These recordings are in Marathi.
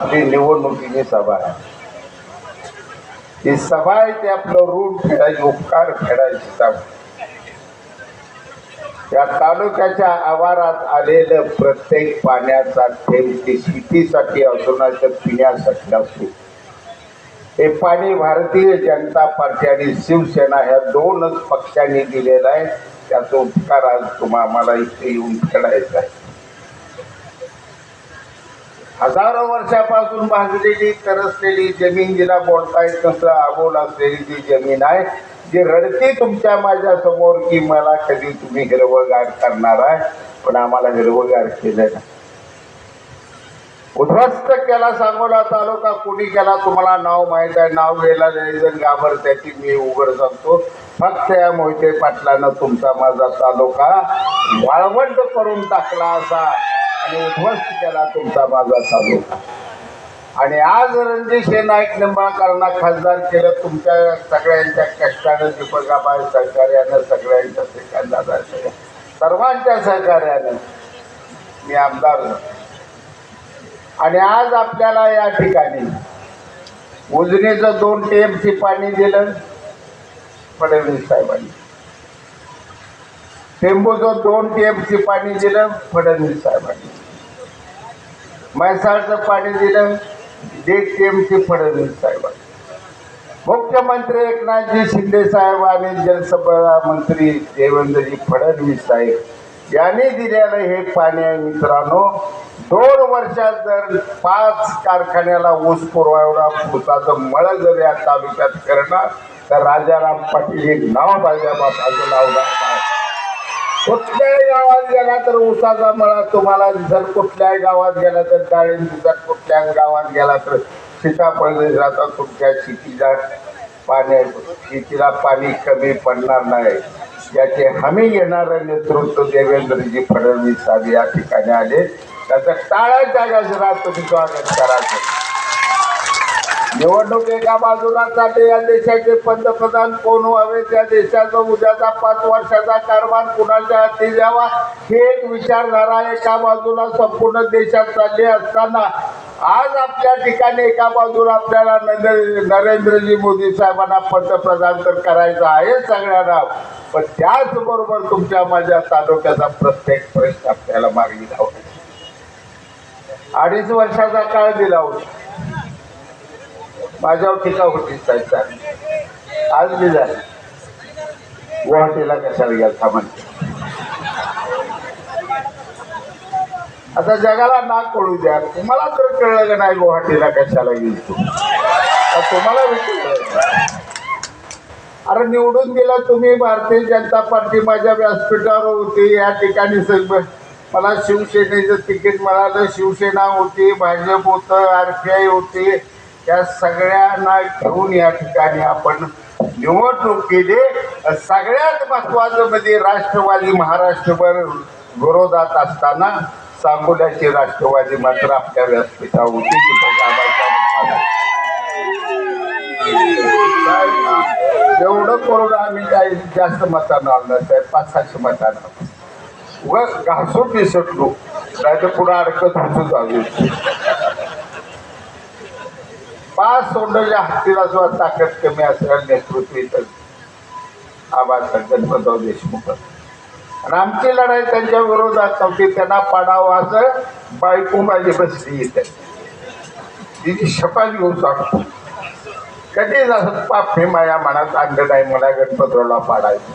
ती निवडणुकीची सभा आहे. ती सभा आहे ते आपलं ऋण फेडायची उपकार फेडायची सभा. या तालुक्याच्या आवारात आलेलं प्रत्येक पाण्याचा थेंब ते शेतीसाठी असो तर पिण्यासाठी असो. हे पाणी भारतीय जनता पार्टी आणि शिवसेना ह्या दोनच पक्षांनी दिलेलं आहे. त्याचा उपकार आज तुम्हाला इथे येऊन फेडायचा आहे. हजारो वर्षापासून भाजलेली तरसलेली जमीन जिला बोलता येत नसलं आबोल असलेली जी जमीन आहे जी रडती तुमच्या माझ्यासमोर की मला कधी तुम्ही हिरवगार करणार आहे? पण आम्हाला हिरवगार केलं नाही. उद्ध्वस्त केला सांगोला तालुका कुणी केला तुम्हाला नाव माहीत आहे? नाव घ्यायला जण गाभर त्याची मी उघड सांगतो फक्त या मोहिते पाटलानं तुमचा माझा तालुका वाळवंट करून टाकला असा. आणि उद्ध्वस्त केला तुमचा माझा चालू. आणि आज रणजित नाईक निंबाळकरांना खासदार केलं तुमच्या सगळ्यांच्या कष्टानं दीपकाबाई सहकार्यानं सगळ्यांच्या सेकंदाला सर्वांच्या सहकार्यानं मी आमदार आणि आज आपल्याला या ठिकाणी उजनीचं दोन टीएमसी पाणी दिलं फडणवीस साहेबांनी. टेंबूचं दोन टीएमसी पाणी दिलं फडणवीस साहेबांनी. म्हैसाळचं पाणी दिलं दीड फडणवीस साहेब. मुख्यमंत्री एकनाथजी शिंदे साहेब आणि जलसंपदा मंत्री देवेंद्रजी फडणवीस साहेब यांनी दिलेलं हे पाणी आहे मित्रांनो दोन वर्षात जर पाच कारखान्याला ऊस पुरवायला ऊसाचं मळ जर या तालुक्यात करणार तर राजाराम पाटील हे नाव माझ्या बापाचं लावणार. कुठल्याही गावात गेला तर ऊसाचा मळा तुम्हाला जर कुठल्याही गावात गेला तर डाळिंब जर कुठल्या गावात गेला तर सीताफळ जातात तुमच्या शेतीला पाण्या शेतीला पाणी कमी पडणार नाही. याचे हमी घेणारं नेतृत्व देवेंद्रजी फडणवीस साहेब या ठिकाणी आले. त्याचं टाळ्याच्या गजरात तुम्ही स्वागत करायचं निवडणूक एका बाजूला चालते या देशाचे पंतप्रधान कोण व्हावे? त्या देशाचा उद्याचा पाच वर्षाचा कारभार कुणाच्या हाती द्यावा? हे एक विचारधारा एका बाजूला संपूर्ण देशात चालली असताना आज आपल्या ठिकाणी एका बाजूला आपल्याला नरेंद्रजी मोदी साहेबांना पंतप्रधान तर करायचं आहे सगळ्यांना. पण त्याचबरोबर तुमच्या माझ्या तालुक्याचा प्रत्येक प्रश्न आपल्याला मागणी लावला अडीच वर्षाचा काळ दिला होता. माझ्यावर टीका होती साहेब आज मी झाली गुवाहाटीला कशाला गेला म्हणते आता जगाला नाक कळू द्या. तुम्हाला तर कळलं का नाही गुवाहाटीला कशाला गेली तू? तुम्हाला विचार अरे निवडून गेला तुम्ही भारतीय जनता पार्टी माझ्या व्यासपीठावर होती. या ठिकाणी सगळं मला शिवसेनेचं तिकीट मिळालं. शिवसेना होती भाजप होतं आर पी आय होती. त्या सगळ्यांना घेऊन या ठिकाणी आपण निवडणूक केली. सगळ्यात महत्वाचं म्हणजे राष्ट्रवादी महाराष्ट्रभर विरोधात असताना सांगोल्याची राष्ट्रवादी मात्र आपल्या व्यासपीठावर होती. एवढं करून आम्ही काही जास्त मतांना आणलं साहेब पाच सातशे मतांना. उगाच घासून दिसटलो नाही तर पुढं अडकत होतो जाऊ पाच सोंडच्या हत्तीला सुद्धा ताकद कमी असलेलं नेतृत्व इथं आबासाहेब गणपतराव देशमुख. आणि आमची लढाई त्यांच्या विरोधात नव्हती त्यांना पाडावं असं बायको माझी बसली इथे. तिची शपथ घेऊन सांगतो. कधी असं पाप हे माझ्या मनात आणलं नाही मला गणपतरावला पाडायचं.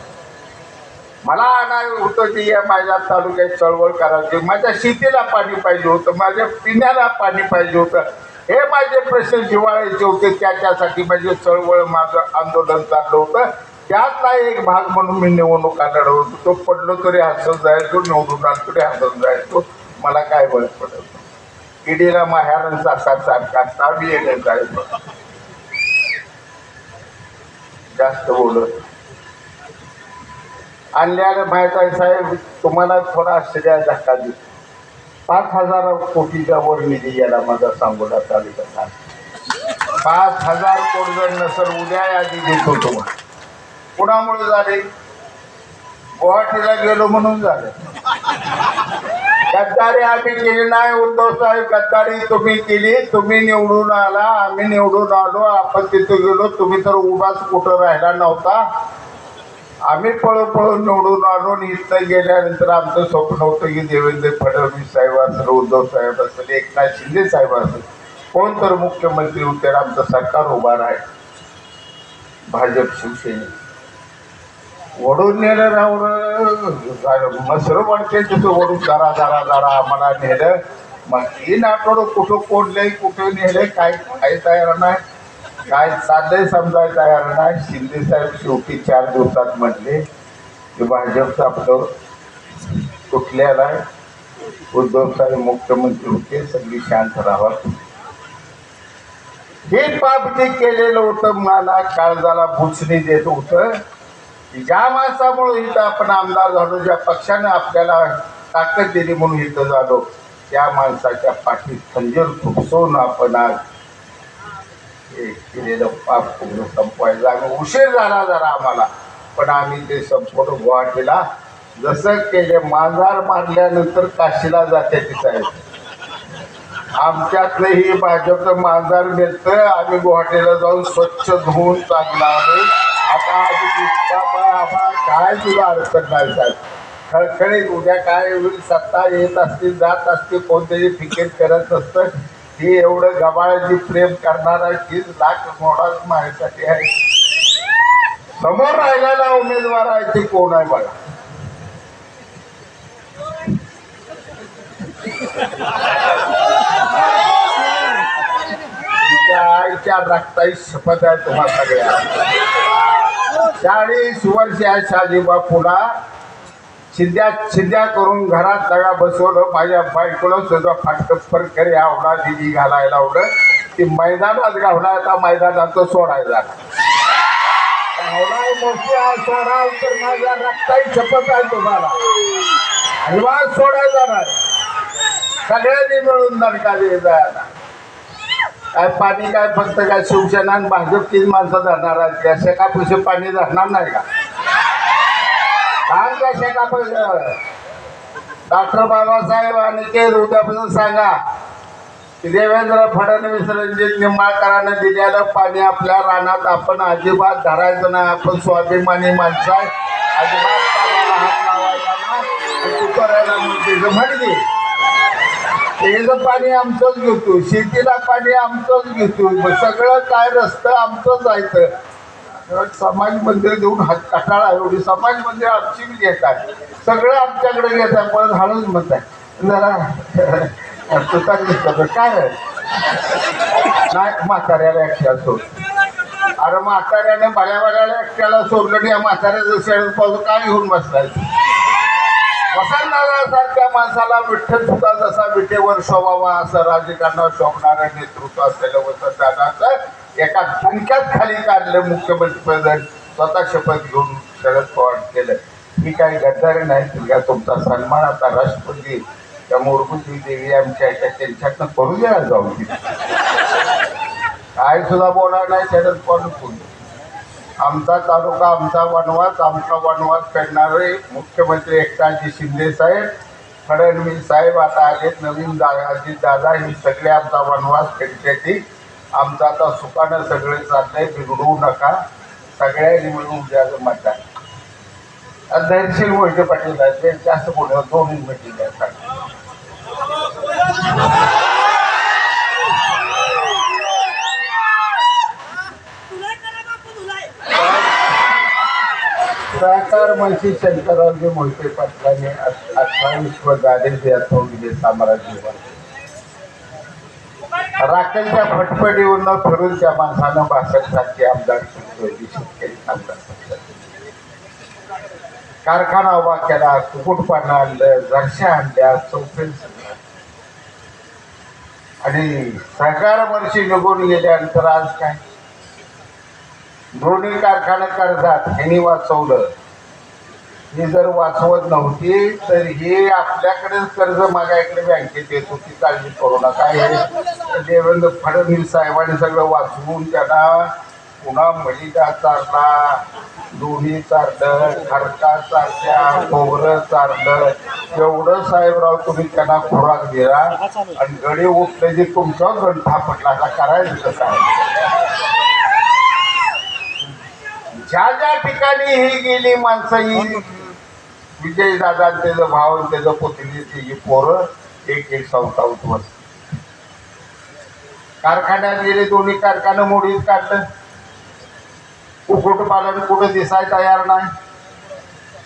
मला नाही होतं की या माझ्या तालुक्यात चळवळ करायची. माझ्या शेतीला पाणी पाहिजे होतं माझ्या पिण्याला पाणी पाहिजे होतं. हे माझे प्रश्न जिवाळायचे होते त्याच्यासाठी माझे चळवळ माझं आंदोलन चाललं होतं. त्यातला एक भाग म्हणून मी निवडणुका आढळलो होतो. तो पडलो तरी हसत जायचो निवडून आलो तरी हसत जायचो. मला काय बरं पडत ईडीला माहेरांचा असा सारखा ताबी येणे जायचो. जास्त बोलत आणल्याने माहीत आहे साहेब तुम्हाला थोडा आश्चर्य धक्का देतो पाच हजार कोटीच्या वर निधी याला माझा सांगोला तालुक्यात पाच हजार कोटी जर नसेल उद्या यादी देतो तुम्हाला कुणामुळे झाले? गुवाहाटीला गेलो म्हणून झालं. गद्दारी आम्ही केली नाही उद्धव साहेब गद्दारी तुम्ही केली तुम्ही निवडून आला आम्ही निवडून आलो आपण तिथे गेलो तुम्ही तर उभाच कुठं राहिला नव्हता. आम्ही पळून पळून निवडून आलो आणि इथं गेल्यानंतर आमचं स्वप्न होतं की देवेंद्र फडणवीस साहेब असेल उद्धव साहेब असेल एकनाथ शिंदे साहेब असेल कोण तर मुख्यमंत्री होते आमचं सरकार उभा राहील. भाजप शिवसेने. ओढून नेलं राहून मसर वाढते तिथं ओढून दारा दारा दारा आम्हाला नेलं. मग तीन आठवडं कुठं कोणलंय कुठं नेलं काय काय तयार नाही. काय चाललंय समजायला तयार नाही शिंदे साहेब शेवटी चार दिवसात म्हटले की भाजपचं आपलं कुठल्याला उद्धव साहेब मुख्यमंत्री होते सगळी शांत राहा हे पाप जे केलेलं होतं मला काळजाला बुचणी देत होतं. ज्या माणसामुळे इथं आपण आमदार झालो ज्या पक्षाने आपल्याला ताकद दिली म्हणून इथं झालो त्या माणसाच्या पाठीत खंजीर खुपसून आपण आज केलेलं पाप पूर्ण संपवायला आम्ही उशीर झाला जरा आम्हाला पण आम्ही ते संपूर्ण गुवाहाटीला जसं केले मांजार मारल्यानंतर काशीला जाते ती साहेब आमच्यातलं ही भाजपचं मांजार मिळतं आम्ही गुवाहाटीला जाऊन स्वच्छ धुवून चांगला आलो आता आम्ही आम्हाला काय तुला अडचण नाही साहेब खळखळीत उद्या काय होईल? सत्ता येत असतील जात असतील कोणतेही फिकेट करत असतं. ही एवढं गबाळाची प्रेम करणारा तीच लाख मोडाच माझ्यासाठी आहे. समोर राहिलेला उमेदवार आहे ती कोण आहे बघा. आईच्या रक्ताई शपथ आहे तुम्हाला सगळ्या चाळीस वर्ष आहे साजीबा पुन्हा शिद्या शिद्या करून घरात दगा बसवलं माझ्या बायकोला सुद्धा फाटक फरकरी आवडा दिदी घालायला आवडं ती मैदानात घावला आता मैदानात सोडायला. घावलाय शपथ आहे तुम्हाला. आणि सोडायला जाणार. सगळ्यांनी मिळून दणका द्यायचा काय पाणी काय फक्त काय शिवसेना भाजप तीन माणसं धरणार आहेत? त्या शेका पैसे पाणी धरणार नाही का? सांग त्या शेका पैसे डॉक्टर बाबासाहेब आणि ते उद्यापासून सांगा देवेंद्र फडणवीस रणजित निंबाळकरांना दिलेलं पाणी आपल्या रानात आपण अजिबात धरायचं नाही. आपण स्वाभिमानी माणसं आहे. अजिबात पाण्याला हात लावायचा नाही. आणि करायला म्हणते म्हणजे त्याचं पाणी आमचंच घेतो. शेतीला पाणी आमचंच घेतो. सगळं काय रस्तं आमचं जायचं समाज मंदिर देऊन हात कटाळा एवढी. समाज मंदिर आमची बी घेतात सगळं आमच्याकडे घेतात पण झाडच म्हणतात जरा तुकार दिसतं काय नाही म्हाताऱ्याला एकट्याला सोड. अरे म्हाताऱ्याने बऱ्या बऱ्याला एकट्याला सोडलं आणि या म्हाताऱ्याचं शेण पाहून काय घेऊन बसलाय? वसंतदादासारख्या माणसाला विठ्ठल सुद्धा जसा विटेवर शोभावा असं राजकारणावर शोभणारं नेतृत्व असलेलं वसंतदादाचं एका धनक्यात खाली काढलं मुख्यमंत्री पद स्वतः शपथ घेऊन शरद पवार केलं. ही काही गद्दारी नाही तुला तुमचा सन्मान आता राष्ट्रपती त्या मूर्ती देवी आमच्या याच्या त्यांच्यातनं करू द्या जाऊ काय सुद्धा बोलणार नाही शरद पवार कोण आमचा तालुका आमचा वनवास आमचा वनवास करणारे मुख्यमंत्री एकनाथजी शिंदे साहेब फडणवीस साहेब आता आलेत नवीन दादा अजित दादा हे सगळे आमचा वनवास करण्यासाठी आमचं आता सुखानं सगळे चाललंय बिघडवू नका. सगळ्यांनी मिळून द्यायचं आहे धैर्यशील मोहिते पाटील आहेत ते जास्त बोलत दोन्ही मिटिंग आहेत सहकार मंत्री शंकररावजी मोहिते पाटलांनी अठ्ठावीस व दारिद्र्य यातवले साम्राज्य राखेलच्या फटफटीवरनं फिरून त्या माणसानं बासष्ट आमदार शेतकरी आमदार कारखाना उभा केला कुकुटपानं आणलं जरशा आणल्या चौफेल आणि सहकार वर्षी निघून गेल्यानंतर आज काय? दोन्ही कारखाना कर्जात हेनी वाचवलं. ही जर वाचवत नव्हती तर हे आपल्याकडेच कर्ज मागायकडे बँकेत येत होती काळजी करू नका. हे देवेंद्र फडणवीस साहेबांनी सगळं वाचवून त्यांना पुन्हा मलिदा चारला दोन्ही चारलं खडका चारल्या खोबरं चारलं. एवढं साहेबराव तुम्ही त्यांना खुराक दिला आणि गडी उठले जे तुमचा गंठा थापटला आता करायचं कसं आहे? ज्या ज्या ठिकाणी ही गेली माणसं ही विजय दादा त्याचं भाव त्याचं पुतणी त्याची पोरं एक एक संस्था बस कारखान्यात गेले दोन्ही कारखानं मोडीत काढलं. कुक्कुटपालन कुठं दिसाय तयार नाही.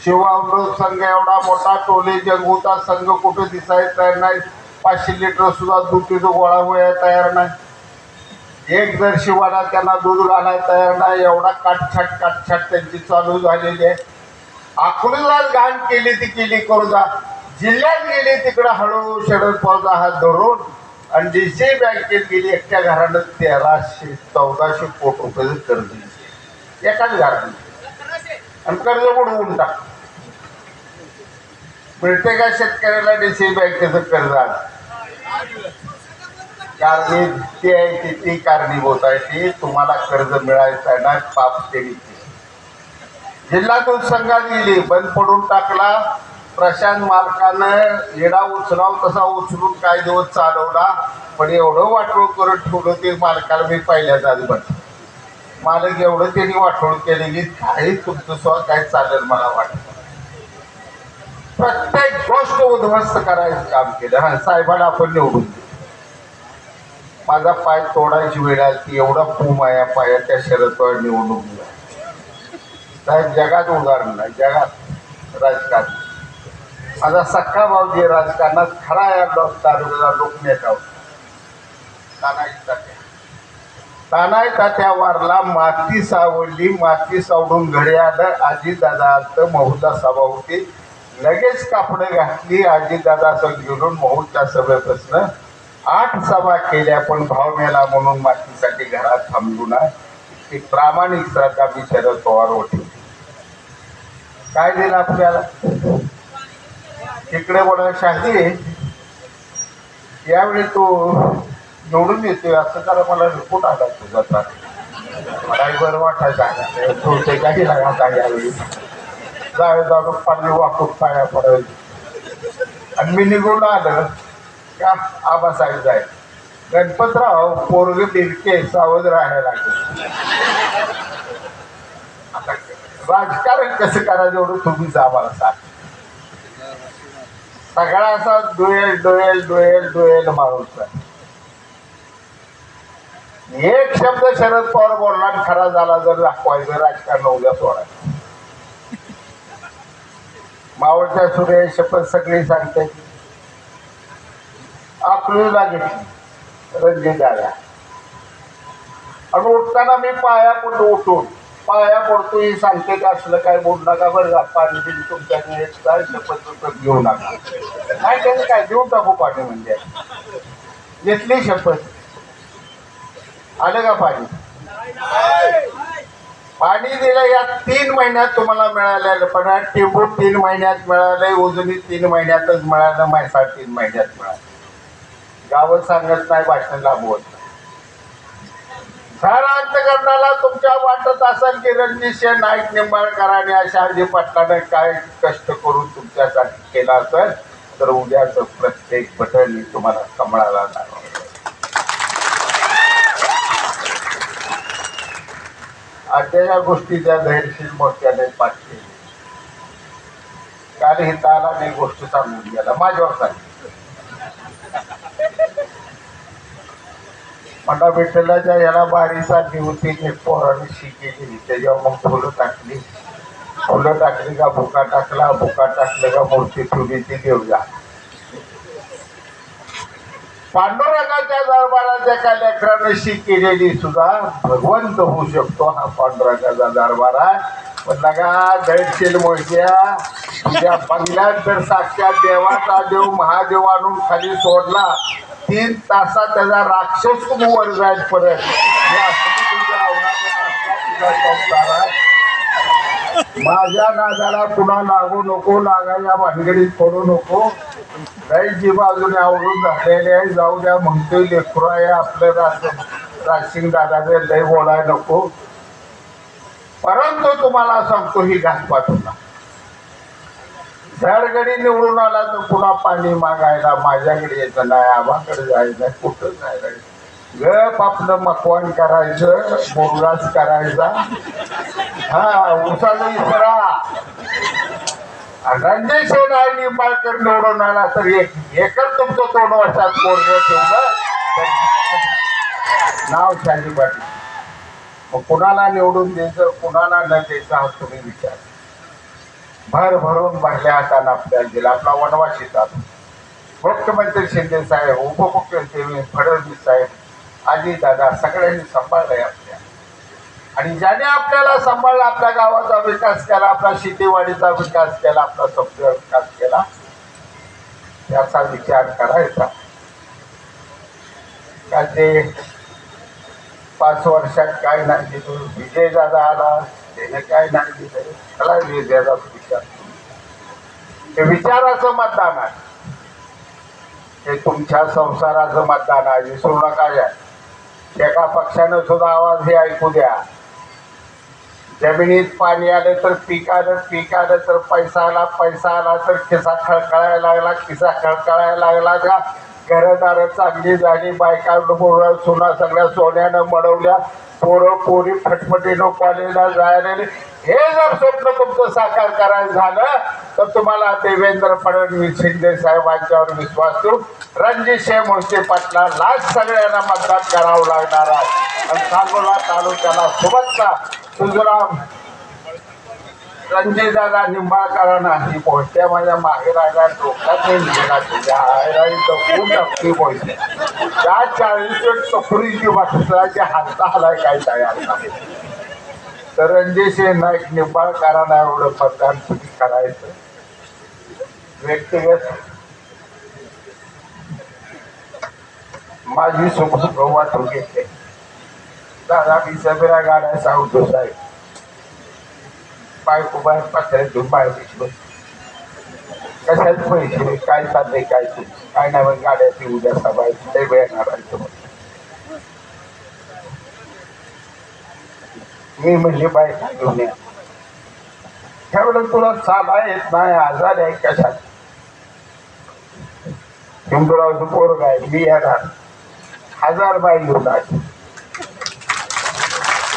शिवामृत संघ एवढा मोठा टोले जंगूचा संघ कुठं दिसाय तयार नाही. पाचशे लिटर सुद्धा दूध तिथं गोळा व्हायला तयार नाही. एक जर शिवाला त्यांना दूध घालायला तयार नाही एवढा काटछाट काटछाट त्यांची चालू झालेली आहे. आखुरीला गाण केली ती केली करू जिल्ह्यात गेली तिकडं हळू शरद पवारचा हात धरून. आणि डी सी बँकेत गेली एकट्या घरानं तेराशे चौदाशे कोटी रुपये कर्ज दिले. एकाच घरानं आणि कर्ज बुडवून टाक? मिळते का शेतकऱ्याला डी सी बँकेचं कर्ज आज? कारणी ती आहे ती ती कारणीभूत आहे ती. तुम्हाला कर्ज मिळायचं आहे ना पाप केली. जिल्ह्यातून जिल्हा दूध संघात गेली बंद पडून टाकला. प्रशांत मालकानं येडा उचलाव तसा उचलून काही दिवस चालवला पण एवढं वाटोळ करून ठेवलं ते मालकाला मी पहिल्याच आधी बघ मालक एवढं त्यांनी वाटोळ केले की काही तुमचं स्व काय चालेल मला वाटतं. प्रत्येक गोष्ट उद्ध्वस्त करायचं काम केलं. हा साहेबाला आपण निवडून माझा पाय तोडायची वेळ आली ती एवढा पूम आहे पाया त्या शरदवर निवडून दिला साहेब जगात उदाहरण नाही जगात राजकारण. माझा सख्खा भाऊ जे राजकारणात खरा या लोक तालुक्याचा लोकनेता होता. तानाजी तात्या. तानाजी तात्या वारला माती सावडली माती सावडून घरी आलं. आजी दादा आलं महूचा सभा होती. लगेच कापडं घातली आजी दादा संग घेऊन महूच्या सभेपासून आठ सभा केल्या पण भाव मेला म्हणून मातीसाठी घरात थांबलो ना ती प्रामाणिक श्रद्धा मी शरद पवार होती. काय दिलं आपल्याला? इकडे बोला शाही यावेळी तो निवडून येतोय असं करा मला रिपोर्ट आला तुझा तर. मलाही बरं वाटायचं तो ते काही लागा यावेळी. जावे जाऊन पाणी वाकून पाया पडायचं आणि मी निघून आलं. का आबासाहेब जाय गणपतराव पोरग बिरके सावध राहायला लागले. राजकारण कसं करायचं एवढं तुम्हीच आम्हाला सांग. सगळा असा डोळेल डोळेल डोळेल डोळेल माणूस एक शब्द शरद पवार बोलला खरा झाला जर दाखवायचं राजकारण उद्या सोडायचं. मावळच्या सूर्य शपथ सगळी सांगते अकलूला घेतली. रणजित दादा आणि उठताना मी पाया पण उठून पाया पडतो ही सांगते का असलं काय बोलू नका बरं का पाणी बिल तुमच्या काय शपथ घेऊ नका. काय त्याचं काय देऊन टाकू पाणी म्हणजे? घेतली शपथ. आलं का पाणी? पाणी दिलं या तीन महिन्यात तुम्हाला मिळालेलं पण हा तीन महिन्यात मिळालंय उजनी तीन महिन्यातच मिळालं म्हैसाळ तीन महिन्यात मिळालं. गावं सांगत नाही भाषण लाभवत सारा अंतकरणाला तुमच्या वाटत असेल की रणजितसिंह नाईक निंबाळकरांनी अशा शहाजी पाटलानं काय कष्ट करून तुमच्यासाठी केला असेल तर उद्याचं प्रत्येक बटन मी तुम्हाला कमळाला लावणार आता या गोष्टीच्या धैर्यशील मोठ्याने पाठ केली काल हिताला मी गोष्ट सांगून गेला माझ्यावर सांगितलं. मला विठ्ठलाच्या याला बारी चालली होती एक पोराने शिकेली त्याच्यावर मग फुलं टाकली. फुलं टाकली का भुका टाकला भुका टाकलं का मूर्ती ठेवली ती देऊया पांडुरंगाच्या दरबाराच्या एका लेकरानं शीक केलेली सुद्धा भगवंत होऊ शकतो हा पांडुरंगाचा दरबारात पण लगा दैशील मोठ्या तुझ्या बंगल्यात जर साक्षात देवाचा देव महादेव आणून खाली सोडला तीन तासात त्याचा राक्षस तुम्ही वर जाईल परत. माझ्या नादाला पुन्हा लागू नको लागायला भानगडीत पडू नको. जी बाजूने आवडून झालेले आहे. जाऊ द्या म्हणतोय लेकरू आहे आपलं राज राजसिंग दादाचे लय बोलाय नको. परंतु तुम्हाला सांगतो ही घातपात होता जर निवडून आला तर पुन्हा पाणी मागायला माझ्याकडे यायचं नाही आबाकडे जायचं नाही कुठं जायचं गप आपलं मकवान करायचं बोरगास करायचा. हा उसाचा इसरा रणजित सिंह आणि निंबाळकर निवडून आला तर एक एकच तुमचं दोन वर्षात पोरग ठेवलं. नाव शाली पाटील मग कुणाला निवडून द्यायचं कुणाला न द्यायचा हा तुम्ही विचार. भर भरून भरल्या हातानं आपल्याला दिला आपला वनवास येतात. मुख्यमंत्री शिंदे साहेब उपमुख्यमंत्री फडणवीस साहेब आजी दादा सगळ्यांनी सांभाळलंय आपल्या. आणि ज्याने आपल्याला सांभाळला आपल्या गावाचा विकास केला आपला शेतीवाडीचा विकास केला आपला समुद्र विकास केला याचा विचार करायचा. का ते पाच वर्षात काय नाही तिथून विजय दादा आला. त्याने काय त्याला विचार हे विचाराचं मतदान आहे. हे तुमच्या संसाराचं मतदान आहे. विसरू नका या. एका पक्षानं सुद्धा आवाज हे ऐकू द्या. जमिनीत पाणी आलं तर पीक आलं पीक आलं तर पैसा आला पैसा आला तर खिसा खळखळायला लागला खिसा खळखळायला लागला का? घरदारं चांगली झाली बायका पोरं सुना सगळ्या सोन्यानं मडवल्या. पोरं पोरी फटफटीनं कॉलेजला जायला हे जर स्वप्न तुमचं साकार करायचं झालं तर तुम्हाला देवेंद्र फडणवीस शिंदे साहेबांच्यावर विश्वास ठेवून रणजितसिंह मोहिते पाटलालाच सगळ्यांना मतदान करावं लागणार आहे. आणि सांगोला तालुक्याला शुभेच्छा. सुजराम रणजितदादा निंबाळकरांना ही पोहोचत्या माझ्या मागे राहिला डोक्यात नाही गेला तुझ्या आयराई खूप नक्की पोहोचते त्या चाळीस टोकरीची वाटसाची हालता हलाय काय तयार नाही. तर रणजितसिंह नाईक निंबाळकरांना एवढं मतदान तुम्ही करायचं? व्यक्तिगत. माझी सोबत गव्हा घेतले दादा मी सगळ्या गाड्या सांगतो साहेब बायको बाहेर पत्र्यात घेऊन बाहेर दिसलो कशात पैसे काय चाललंय काय काय नाही मग गाड्या उद्या मी म्हणजे बाईक घेऊन या? तुला चाला येत नाही आजार आहे कशात? हिंदुरावचं पोरग आहे मी येणार. हजार बाई घेऊन आहे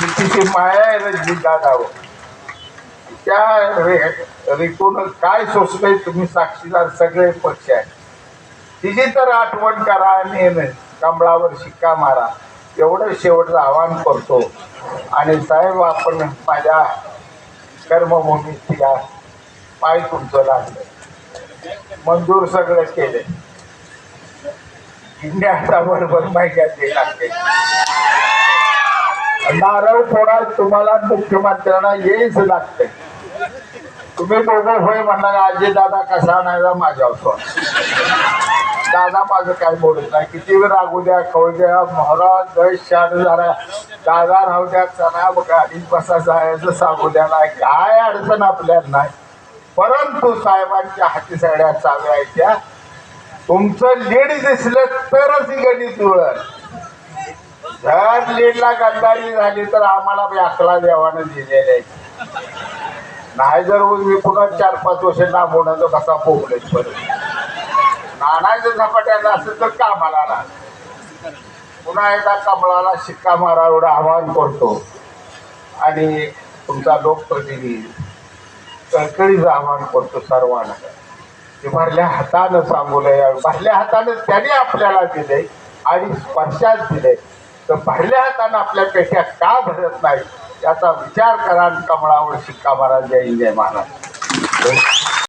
तिची माया आहे रजनी दादावर त्या रे रिकून काय सोसलंय तुम्ही साक्षीदार सगळे पक्ष आहे तिची तर आठवण करा आणि कमळावर शिक्का मारा. एवढं शेवटचं आवाहन करतो. आणि साहेब आपण माझ्या कर्मभूमीत या पाय तुमचं लागलं. मंजूर सगळं केले. इंडिया बरोबर माहिती लागते. नारळ फोडा तुम्हाला मुख्यमंत्र्यांना येईच लागते. तुम्ही दोघं होय म्हणणार आजी दादा कसा नाही माझ्या सोड. दादा माझं काय बोलत नाही. किती वेळ रागू द्या खाऊ द्या. महाराज जय शाड झाला. दादा राहू द्या चला गाडीत बसा जायचं सांगू द्या. नाही काय अडचण आपल्याला नाही. परंतु साहेबांच्या हाती सगळ्या चालवायच्या तुमचं लीड दिसलं तरच ही गडी जुळत जर लीडला गद्दारी झाली तर आम्हाला अकला देवानं दिलेले नाही जर मी पुन्हा चार पाच वर्ष लांबवण्याचं कसा पोगलेच परत नानाचं झपाट्याचं असेल तर कामाला ना पुन्हा एकदा कमळाला शिक्का मारा एवढं आवाहन करतो. आणि तुमचा लोकप्रतिनिधी कळकळीचं आवाहन करतो सर्वांना. ते भरल्या हातानं सांगूलंय भरल्या हातानं त्याने आपल्याला दिले आणि स्पर्शात दिले तर भरल्या हातानं आपल्या पेट्या का भरत नाही याचा विचार करा कमळावर शिक्का महाराज जय जय महाराज